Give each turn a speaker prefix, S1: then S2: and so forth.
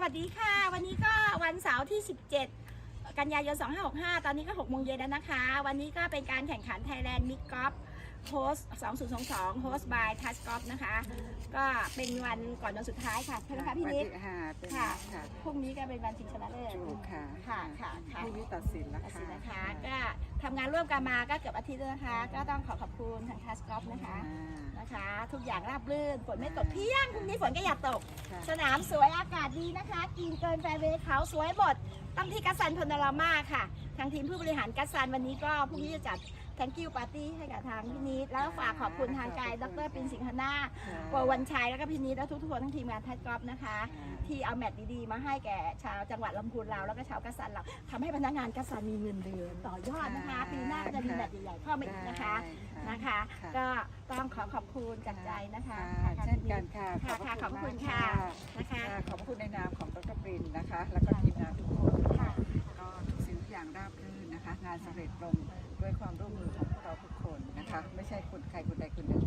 S1: สวัสดีค่ะ วันนี้ก็วันเสาร์ที่ 17 กันยายน 2565 ตอนนี้ก็6โมงเย็นแล้วนะคะ วันนี้ก็เป็นการแข่งขัน Thailand Mid Golf Host 2022 Host by t a s Golf นะคะ ก็เป็นวันก่อนวันสุดท้ายค่ะใช่ไหมคะพี่นิด
S2: วันที่ห้าเป็น
S1: ค่ะ
S2: ค่ะ
S1: พรุ่งนี้ก็เป็นวันชิงชนะเลิศ
S2: ถูกค่ะ
S1: ค่ะค่ะค่ะ
S2: พรุ่งนี้ตัดสินแล้ว
S1: ตัดสิ
S2: ค่ะ
S1: นนะคะก็ ทำงานร่วมกันมาก็เกือบอาทิตย์แล้วนะคะ ก็ต้องขอขอบคุณทาง t a s Golf นะคะ
S2: อ่า
S1: นะคะ ทุกอย่างราบรื่นฝนไม่ตกเที่ยงพรุ่งนี้ฝนก็อยากตก
S2: ค่ะ
S1: สนามสวยอากาศดีนะคะกินเกินแฟร์เวย์เขาสวยหมด ต้องที่กัสซันพนรามาค่ะ ทางทีมผู้บริหารกัสซันวันนี้ก็พรุ่งนี้จะจัด thank you party ให้กับทางพี่นิดแล้วฝากขอบคุณทางกายดรปินสิงหนา
S2: ค่ะ
S1: ปวันชัยแล้วก็พี่นิดและทุกๆคนทั้งทีมงานทัดกอล์ฟนะคะ ที่เอาแมตช์ดีๆ มาให้แก่ชาวจังหวัดลำพูนเราแล้วก็ชาวกัสซันเราทำให้พนักงานกัสซันมีเงินเดือนต่อยอดนะคะ ปีหน้าก็จะมีแมตช์ใหญ่ๆเข้ามาอีกนะคะ
S2: ได้
S1: นะคะ
S2: ค่ะ
S1: ก็ต้องขอขอบคุณจากใจนะคะ
S2: ค่ะเช่นกันค่ะ
S1: ค่ะค่ะขอบคุณค่ะนะคะ
S2: ค่ะขอบคุณในนามของดรปรินนะคะ แล้วก็ทีมงานทุกคน งานสำเร็จลงด้วยความร่วมมือของพวกเราทุกคนนะคะ ไม่ใช่คนใครคนใดคนหนึ่ง